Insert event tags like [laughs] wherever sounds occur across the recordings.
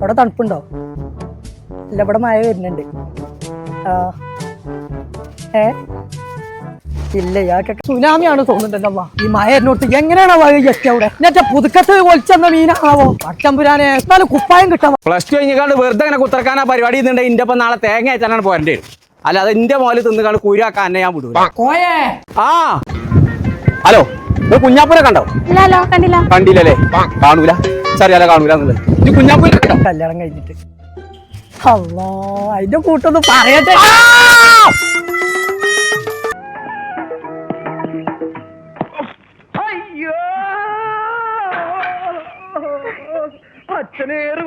അവിടെ തണുപ്പുണ്ടോ? ഇല്ല ഇവിടെ മഴ വരുന്നുണ്ട്. ആ ഏ? ഇല്ല ഇയാൾക്കൊക്കെ സുനാമിയാണ് തോന്നുന്നുണ്ടല്ലോ. ഈ മഴ എന്നോട്ട് എങ്ങനെയാണ് അവിടെ? എന്നിട്ട് പുതുക്കത്ത് ഒളിച്ചെന്ന മീനാണാവോ? പച്ചമ്പുരാനെ എന്നാലും കുപ്പായം കിട്ടാം പ്ലസ് ടു കഴിഞ്ഞാണ്ട് വെറുതെ ഇങ്ങനെ കുത്തർക്കാനാ പരിപാടി ഇന്നുണ്ട് ഇന്റെ ഒപ്പം നാളെ തേങ്ങ അയച്ചാലാണ് പോരേണ്ടി. വരും അല്ല അത് എന്റെ മോൽ തിന്നുകാണ്ട് കുരുവാക്കാൻ എന്നെ ഞാൻ വിടൂല. കോയേ. ആ. ഹലോ. ഇത് കുഞ്ഞാപ്പൂനെ കണ്ടോ? ഇല്ലല്ലോ കണ്ടില്ല. കണ്ടില്ലല്ലേ? കാണൂല. ചെറിയാല കാണൂല ഇത് കുഞ്ഞാപ്പൂനെ കണ്ടോ? കല്യാണം കഴിഞ്ഞിട്ട്. അല്ലോ അതിന്റെ കൂട്ടൊന്ന് പറയട്ടെ.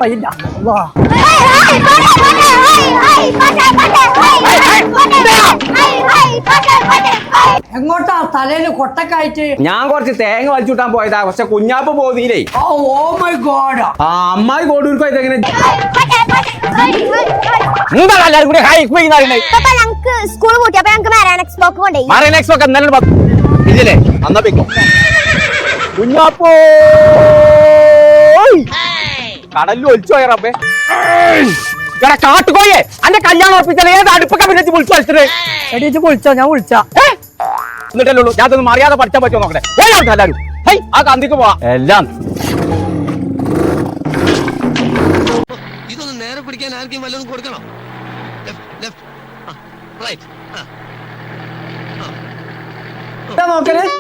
അയ്യ, അള്ളാ. തലയിൽ കൊട്ടക്കായിട്ട് ഞാൻ കുറച്ച് തേങ്ങ വലിച്ചുവിട്ടാൻ പോയതാ. പക്ഷെ കുഞ്ഞാപ്പ് പോതിയില്ലേ ഓ മൈ ഗോഡ്. ആ അമ്മായി കോടൂർക്കോ ഇതെങ്ങനെ? എന്താ എല്ലാവരും കൂടി ഹൈ പോയി സ്കൂൾ കൂട്ടി അപ്പൊ ഞങ്ങക്ക് മാരാൻ എക്സ്പോക്ക് കൊണ്ടുപോയി. മാറിയ നെക്സ്റ്റ് ഒക്കെ എന്നാലും ഇല്ലേ അന്നാ കുഞ്ഞാപ്പോ! കടലിൽ ഒലിച്ചു പോയ റബ്ബേ. എടാ കാട്ടുകോയെ അന്റെ കല്യാണം ഉറപ്പിച്ചാൽ ഏത് അടുപ്പൊക്കെ പിന്നെ വിളിച്ചു വലിച്ചത് എടീച്ച് വിളിച്ചോ ഞാൻ വിളിച്ച. എന്നിട്ടല്ലേ ഉള്ളൂ? ഞാൻ അറിയാതെ പഠിച്ചാൽ പറ്റുമോ നോക്കട്ടെ? പോയോട്ടെ എല്ലാവരും ഹൈ ആ കാന്തിക്ക് പോവാ. എല്ലാം. ഇതൊന്ന് നേരെ പിടിക്കാൻ ആർക്കും വല്ലതും കൊടുക്കണം?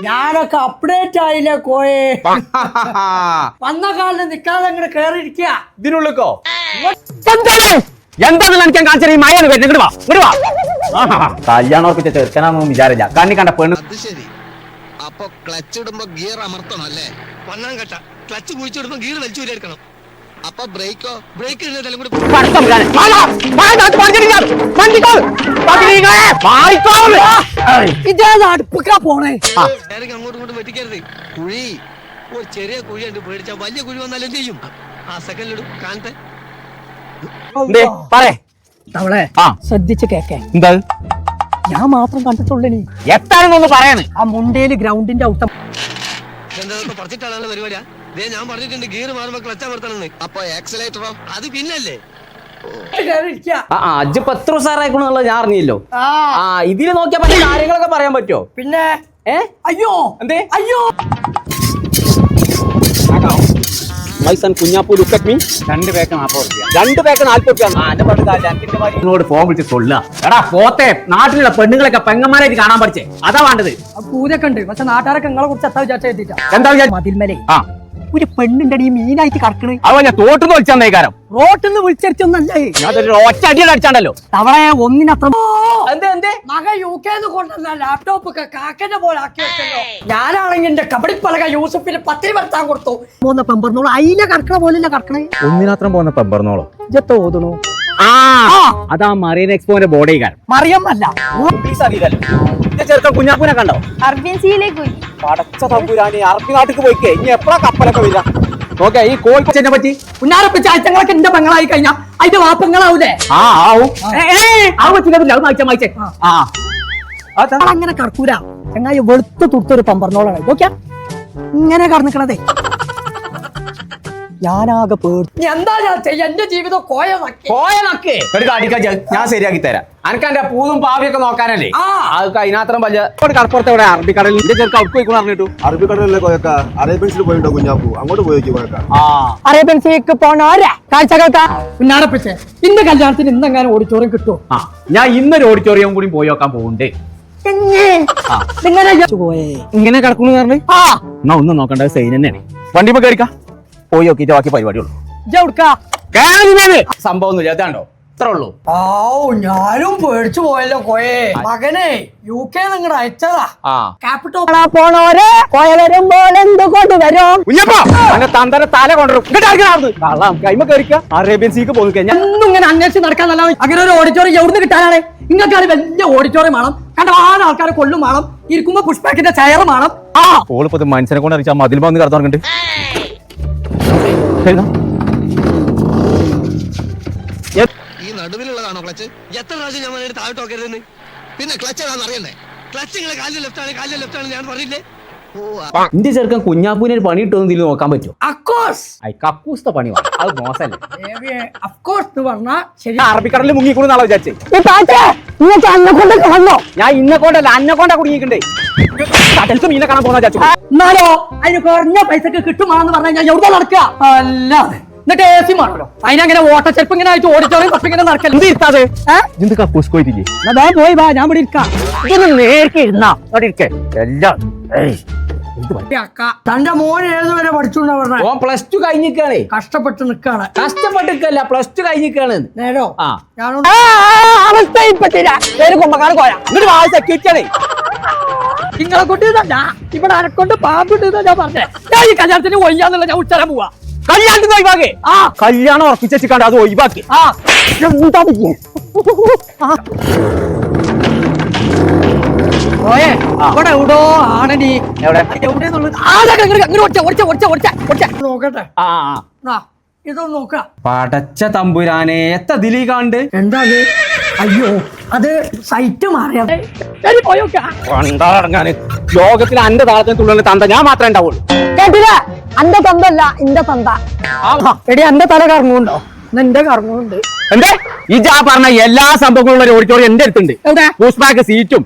ഞാനൊക്കെ അപ്ഡേറ്റ് ആയില്ല കോയെ? വന്ന കാലിന് നിക്കാതെ അങ്ങോട്ട് കേറിയിരിക്കുക ഇതിനുള്ളിക്കോ? എന്താണ്? എന്താണ് എനിക്ക് കാണിച്ചത് ഈ മയാണ് വരുന്നത്. ഇങ്ങോട്ട് വാ ഇങ്ങോട്ട് വാ. [laughs] കല്യാണം ഉറപ്പിച്ച ചെറുക്കനാണെന്ന് വിചാരില്ല. കണ്ണി കണ്ട പെണ്ണ് അത് ശരി. അപ്പൊ ക്ലച്ച് ഇടുമ്പോ ഗിയർ അമർത്തണം അല്ലേ? ഒന്നാം ഘട്ട. ക്ലച്ച് കുഴിച്ചിടുമ്പോ ഗിയർ വലിച്ചു എടുക്കണം. അപ്പൊ ബ്രേക്കോ ബ്രേക്ക് ഇടുന്നതെല്ലാം കൂടി പഠിത്തം ഞാൻ. വാടാ, വാടാ, അത് പഠിച്ചിട്ടില്ല. വണ്ടിക്കോ, പതിനീകളെ, വായിക്കോ. ഏയ്. ഇതേത് അടുപ്പിക്കാ പോണേ. നേരെ അങ്ങോട്ടും ഇങ്ങോട്ടും വെട്ടിക്കരുത്. കുഴി. ഒരു ചെറിയ കുഴി ഉണ്ട് പേടിച്ചാ വലിയ കുഴി വന്നാൽ എന്ത് ചെയ്യും? ആ സെക്കൻഡിലിടും കാണത്തെ. എന്തേ, പറേ. അവളെ ആ. ശ്രദ്ധിച്ച് കേക്കേ. എന്താ ഞാൻ മാത്രം കണ്ടിട്ടുള്ളൂ നീ എത്താണെന്നൊന്ന് പറയണ്. ആ മുണ്ടേൽ ഗ്രൗണ്ടിന്റെ ഔട്ടം. ഞാൻ പറഞ്ഞിട്ടുണ്ട് ഗിയർ മാറുമ്പോ ക്ലച്ച് അമർത്തണമെന്ന് അപ്പൊ ആക്സിലേറ്ററോ അത് പിന്നല്ലേ? എത്ര ഉസാറായിക്കണെന്നുള്ളത് ഞാൻ അറിഞ്ഞില്ലോ. ആ. ആ ഇതിൽ നോക്കിയാ പറ്റിയ കാര്യങ്ങളൊക്കെ പറയാൻ പറ്റുമോ പിന്നെ? ഏ? അയ്യോ. എന്തേ? അയ്യോ. My son Kunjappu look at me രണ്ട് പേക്ക് നാൽപ്പത് റുപ്യ. രണ്ട് പേക്ക് നാൽപ്പത് റുപ്യ എന്നോട് ഫോൺ വിളിച്ച് എടാ പോത്തെ നാട്ടിലുള്ള പെണ്ണുങ്ങളൊക്കെ പെങ്ങന്മാരായിട്ട് കാണാൻ പഠിച്ചേ. അതാ വേണ്ടത്. പൂരൊക്കെ ഉണ്ട്. പക്ഷെ നാട്ടുകാരൊക്കെ നിങ്ങളെ കുറിച്ച് എത്താ വിചാരിച്ച എത്തിട്ടാ എന്താ വിചാരിച്ച മതിൽമലേ. ആ. ഒരു പെണ്ണിന്റെ ഈ മീനായിട്ട് കറക്കണ്. അത് ഞാൻ തോട്ടുന്ന് വിളിച്ചാൽ നയിക്കാരം റോട്ടിൽ നിന്ന് വിളിച്ചടിച്ചൊന്നല്ലേ. ഒറ്റ അടിയുടെ അടിച്ചാണ്ടല്ലോ. തവളെ ഒന്നിനത്ര മകൻ യു കെന്ന് കൊണ്ടുവന്ന ലാപ്ടോപ്പ് ഒക്കെ കാക്കന്റെ പോലെ ആക്കി വെച്ചല്ലോ. ഞാനാണെങ്കിൽ എന്റെ കബഡി പലക യൂസഫിന് പത്തിരി വരുത്താൻ കൊടുത്തു. മൂന്ന് പെമ്പറന്നോളൂ അയില കറക്കണ പോലെ കറക്കണേ. ഒന്നിനാത്രം പോകുന്ന പെമ്പറന്നോളോ തോന്നുന്നു ആ അതാ മറീൻ എക്സ്പോന്റെ ബോഡി കാരം മറിയമ്മല്ല. ചെറുക്കൻ കുഞ്ഞാപ്പൂനെ കണ്ടോ? അറബിയൻ സീയിലേക്ക് പോയി പടച്ച തമ്പുരാനി അറബി നാട്ടിക്ക് പോയിക്കേ. ഇനി എപ്പോഴാ കപ്പലൊക്കെ വരിക? ഓക്കെ ഈ കോഴിക്കച്ചനെ പറ്റി? കുഞ്ഞാറപ്പിച്ച ആഴ്ചകളൊക്കെ എന്റെ പെങ്ങളായി കഴിഞ്ഞാ അതിന്റെ വാപ്പങ്ങളാവൂലേ? ആ ആവും. ആ പറ്റില്ല അത് മായിച്ച മായിച്ചേ. ആ. അങ്ങനെ കർക്കൂര. ചങ്ങായി വെളുത്ത് തുടുത്തൊരു പമ്പറന്നോളാണ് നോക്കിയാ? ഇങ്ങനെ കറന്നിക്കണതേ ഞാനാകെ പേടി എന്താ ഞാൻ ചെയ്യാ? എന്റെ ജീവിതം കോയ പോയ നക്ക് ഒരു കാടിക്കാ ഞാൻ ശരിയാക്കി തരാം. അനക്ക് എന്റെ പൂതും പാവിയൊക്കെ നോക്കാനല്ലേ? ആ. അതൊക്കെ അതിനകത്രം വലിയ കടപ്പുറത്ത് ഇവിടെ അറബിക്കടലിൽ. എന്റെ ചെറുക്ക് അവിടെ പോയിക്കോളൂ അറിഞ്ഞിട്ടു അറബിക്കടലിലെ കൊയക്ക അറേബ്യൻസിൽ പോയിട്ടോ കുഞ്ഞാപ്പു? അങ്ങോട്ട് പോയി കൊയക്ക ആ. അറേബ്യൻ സീക്ക് പോണോരാ കാഴ്ചകൾക്കാ കുഞ്ഞാറപ്പിച്ചേ ഇന്ന് കല്യാണത്തിന് ഇന്നെങ്ങാനും ഓഡിറ്റോറിയം കിട്ടുമോ ആ. ഞാൻ ഇന്നൊരു ഓഡിറ്റോറിയം കൂടി പോയി നോക്കാൻ പോകുന്നുണ്ട് പോയേ ഇങ്ങനെ കിടക്കുന്നു പറഞ്ഞു ആ. എന്നാ ഒന്നും നോക്കണ്ട സൈൻ തന്നെയാണ്. വണ്ടി കയറിക്കാം? പോയി നോക്കിയിട്ട് ബാക്കി പരിപാടിയുള്ളൂ ഉള്ളൂ. സംഭവം ഒന്നുമില്ല അതാണ്ടോ ഇത്ര ഉള്ളൂ. ഓ ഞാനും പേടിച്ചു പോയല്ലോ കോയെ. മകനെ യു കെ നിങ്ങടെ അയച്ചതാ. ആ. ക്യാപിറ്റോ പോണോരെ. കോയ വരുമ്പോൾ എന്തുകൊണ്ട് വരും? കുഞ്ഞപ്പാ അങ്ങനെ തന്തര തല കൊണ്ടുവരും കൈമ കയറിക്ക. അറേബ്യൻ സീക്ക് പോയി കഴിഞ്ഞാൽ എന്നും ഇങ്ങനെ അന്വേഷിച്ച് നടക്കാന്നല്ലാതെ അങ്ങനെ ഒരു ഓഡിറ്റോറിയം എവിടുന്ന് കിട്ടാനാണ്? ഇങ്ങക്കാണ് വലിയ ഓഡിറ്റോറിയം വേണം. കണ്ട ആറ് ആൾക്കാരെ കൊള്ളും വേണം. ഇരിക്കുമ്പോ പുഷ്പാക്കിന്റെ ചെയറും വേണം. ആ. ഓളിപ്പോ മനുഷ്യനെ കൊണ്ട് അറിയിച്ചാൽ മതിൽ വന്ന് കടന്നു ഈ നടുവിലുള്ളതാണോ ക്ലച്ച്? എത്ര പ്രാവശ്യം ഞാൻ താഴോട്ട് നോക്കരുതെന്ന്? പിന്നെ ക്ലച്ച് ഏതാണെന്ന് അറിയണ്ടേ? ക്ലച്ച് നിങ്ങളെ കാലിൽ ലെഫ്റ്റ് ആണ് കാലിൽ ലെഫ്റ്റ് ആണ് ഞാൻ പറഞ്ഞില്ലേ? ഇന്റെ ചെറുക്കൻ കുഞ്ഞാപ്പൂവിന് ഒരു പണി കിട്ടുമെന്ന് ഇതിൽ നോക്കാൻ പറ്റുമോ? അക്കോസ് ഐ കക്കൂസ്ത പണി. അത് മോശമല്ലേ അഫ്കോഴ്സ് എന്ന് പറഞ്ഞാ ശരി. ഞാൻ അറബിക്കടലിൽ മുങ്ങിക്കൂടുന്നാളോ വിചാരിച്ചേ? ഞാൻ ഇന്ന കൊണ്ടല്ല അന്നെ കൊണ്ടാ കുടുങ്ങിക്കണ്ടേ കടൽക്ക് മീനെ കാണാൻ പോകുന്ന വിചാരിച്ചു. എന്നാലോ അതിന് കുറഞ്ഞ പൈസക്ക് കിട്ടുമാന്ന് പറഞ്ഞാൽ ഞാൻ എവിടെ നടക്കുക? അല്ല. എന്നിട്ട് എ സി മാറണോ അതിനങ്ങനെ ഓട്ടച്ചെരുപ്പ് ഇങ്ങനെ ആയിട്ട് ഓടിച്ചോളും പക്ഷെ ഇങ്ങനെ നടക്കൽ എന്ത് ഇരുത്താതെ എന്ത് കക്കൂസ് പോയിട്ടില്ലേ പോയി വാ ഞാൻ ഇവിടെ ഇരിക്കാം. ഇതൊന്ന് ഇരുന്നാ. അവിടെ ഇരിക്കേ. എല്ലാം? തന്റെ മോൻ ഏതുവരെ പഠിച്ചു എന്നാ പറഞ്ഞ? ഓൻ പ്ലസ് ടു കഴിഞ്ഞിക്കാണ് കഷ്ടപ്പെട്ട് നിക്കാണ് കഷ്ടപ്പെട്ടിക്കല്ല പ്ലസ് ടു കഴിഞ്ഞിക്കാണ് നേരോ? ആ. അവസ്ഥ ഇപ്പത്തില്ല പേര് കുമ്പക്കാട് കോയ എന്നിട്ട് വാ സെക്യൂരിറ്റിയാണേ. നിങ്ങളെ കൊണ്ട് ഇതല്ല ഇവിടെ അനക്കൊണ്ട് പാമ്പിട്ട് ഞാൻ പറഞ്ഞേ? ഞാൻ ഈ കല്യാണത്തിന് ഒയ്യാന്നുള്ള ഞാൻ ഉച്ചരം പോവാ. കല്യാണത്തിന് ഒഴിവാക്കി. ആ. കല്യാണം ഉറപ്പിച്ചിട്ടാണ്ട് അത് ഒഴിവാക്കി ആ. എന്താ നോക്കട്ടെ. ഇതൊന്ന് നോക്ക. പടച്ച തമ്പുരാനെ എത്ര ദിലീ കാണ്ട്? എന്താ അയ്യോ അത് സൈറ്റ് മാറിയാ. ശരി പോയോക്ക കൊണ്ടാടങ്ങാന്. ലോകത്തിൽ അന്റെ താളത്തിന് തുള്ളി തന്ത ഞാൻ മാത്രമേ ഉണ്ടാവുള്ളൂ. കേട്ടില്ല? അന്റെ തന്തല്ല ഇന്റെ തന്ത. എടി അന്റെ തല കറങ്ങുണ്ടോ എന്റെ കറങ്ങുണ്ട് എന്തേ? ഈ ജാ പറഞ്ഞ എല്ലാ സംഭവങ്ങളും ഓഡിറ്റോറിയം എന്റെ അടുത്തുണ്ട്. സീറ്റും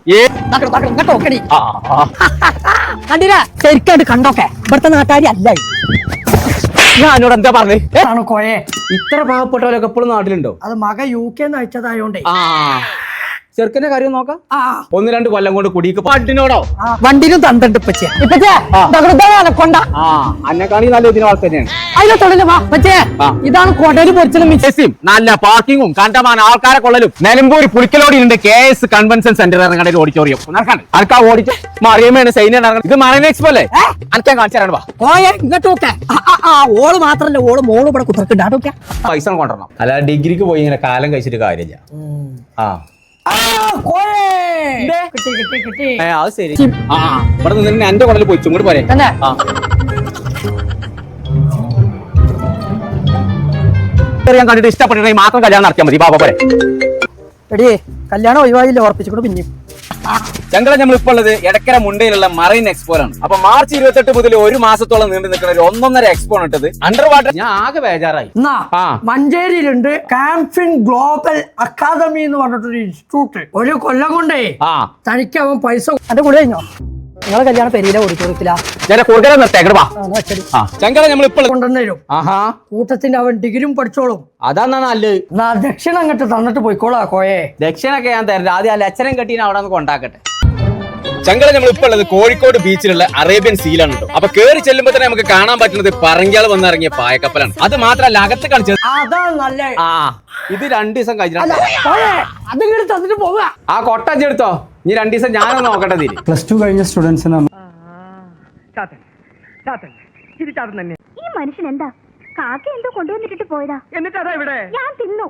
കണ്ടില്ല? ശരിക്കായിട്ട് കണ്ടോക്കെ? ഇവിടുത്തെ നാട്ടുകാരി അല്ല ഞാൻ എന്നോട് എന്താ പറഞ്ഞേ? ഇത്ര പാവപ്പെട്ടവരൊക്കെ എപ്പോഴും നാട്ടിലുണ്ടോ? അത് മക യു കെ അയച്ചതായോണ്ടേ. ആ. ചെറുക്കന്റെ കാര്യം നോക്കാം. ആ. ഒന്ന് രണ്ട് കൊല്ലം കൊണ്ട് കുടിക്ക് പാട്ടിനോടോ? വണ്ടിയിലും തന്തണ്ട് ഇപ്പച്ചേ ഇപ്പച്ചേ കൊണ്ട ആ അന്നെ കാണി നല്ല ഇതിന് വളർത്തന്നെയാണ് തന്നെയാണ്. അതിലെ തൊഴിൽ വാ പച്ചേ ഇതാണ് കൊടലും പൊരിച്ചലും മിച്ചം മെസ്സിയും നല്ല പാർക്കിങ്ങും കണ്ടമാൻ ആൾക്കാരെ കൊള്ളലും. നിലമ്പൂർ പുളിക്കലോടിയുണ്ട് കെ എസ് കൺവെൻഷൻ സെന്റർ ഇറങ്ങേണ്ട ഓഡിറ്റോറിയം. ആൾക്കാർ ഓടിച്ചു. മറിയമ്മയാണ് സൈന ഇത് മറൈൻ എക്സ്പോ അല്ലേ അനക്കാൻ കാണിച്ചു വാ. കോയെ ഇങ്ങോട്ട് നോക്കെ. ആ, ആ, ആ ഓൾ മാത്രല്ല ഓൾ മോൾ ഇവിടെ കുത്തിർക്കുണ്ട് അതൊക്കെ പൈസ കൊണ്ടുവരണം. അല്ല ഡിഗ്രിക്ക് പോയി ഇങ്ങനെ കാലം കഴിച്ചിട്ട് കാര്യമില്ല. ആ. കിട്ടി കിട്ടി കിട്ടി. ഏ, അത് ശരി. ആ. ഇവിടെ നിന്ന് എന്റെ കുടലിൽ പോയി ഇങ്ങോട്ട് പോരെ. തന്നെ. ആ. ഞാൻ കണ്ടിട്ട് ഇഷ്ടപ്പെട്ടിട്ടുണ്ടെങ്കിൽ മാത്രം കല്യാണം നടത്തിയാൽ മതി. ബാബ പോരെ. എടി കല്യാണം ഒഴിവായില്ല? ഉറപ്പിച്ചിട്ട് പിന്നെയും. ഞങ്ങളെ നമ്മൾ ഇപ്പോൾ ഉള്ളത് എടക്കര മുണ്ടയിലുള്ള മറൈൻ എക്സ്പോലാണ് അപ്പൊ മാർച്ച് ഇരുപത്തെട്ട് മുതൽ ഒരു മാസത്തോളം നീണ്ടു നിൽക്കുന്ന ഒരു ഒന്നൊന്നര എക്സ്പോ ആണ് ഇട്ടത്. അണ്ടർ വാട്ടർ ഞാൻ ആകെ ബേജാറായി. എന്നാ ആ. മഞ്ചേരിയിലുണ്ട് കാംഫിൻ ഗ്ലോബൽ അക്കാദമി എന്ന് പറഞ്ഞിട്ടൊരു ഇൻസ്റ്റിറ്റ്യൂട്ട് ഒരു കൊല്ലം കൊണ്ടേ ആ. തനിക്ക് അവൻ പൈസ അത് കൂടെ കഴിഞ്ഞോ? നിങ്ങളെ കല്യാണം പെരിയിലെ ഓടിച്ചോടിക്കില്ല ഞാൻ കൂടുതൽ നിർത്തേക്കട വാ. അച്ഛടി ആ. ഞങ്ങളെ നമ്മൾ ഇപ്പോൾ കൊണ്ടുവന്നേരും ആഹാ. കൂട്ടത്തിന്റെ അവൻ ഡിഗ്രിയും പഠിച്ചോളും. അതാണ് നല്ലത്. എന്നാ ദക്ഷിണ അങ്ങോട്ട് തന്നിട്ട് പോയിക്കോളാ കോയെ. ദക്ഷിണൊക്കെ ഞാൻ തരണ്ട ആദ്യം ആ ലച്ചനം കെട്ടീനെ അവിടെ നിന്ന് കൊണ്ടാക്കട്ടെ. ചങ്കള നമ്മൾ ഇപ്പോൾ ഉള്ളത് കോഴിക്കോട് ബീച്ചിലുള്ള അറേബ്യൻ സീലാണ് കേട്ടോ അപ്പൊ കേറി ചെല്ലുമ്പോൾ തന്നെ നമുക്ക് കാണാൻ പറ്റുന്നത് പറങ്കാൾ വന്നിറങ്ങിയ പായക്കപ്പലാണ്. അത് മാത്രമല്ല അകത്ത് കളിച്ചത് ആ ഇത് രണ്ടു ദിവസം കഴിഞ്ഞിട്ട് കോയെ പോവുക ആ കൊട്ടഞ്ചി എടുത്തോ. ഇനി രണ്ടു ദിവസം ഞാനൊന്ന് നോക്കട്ടെ തീരെ പ്ലസ് ടു കഴിഞ്ഞ സ്റ്റുഡൻസിന് ഈ മനുഷ്യൻ എന്താ? കാക്ക എന്തോ കൊണ്ടുവന്നിട്ട് പോയതാ. എന്നിട്ട് അതാ ഇവിടെ? ഞാൻ തിന്നു.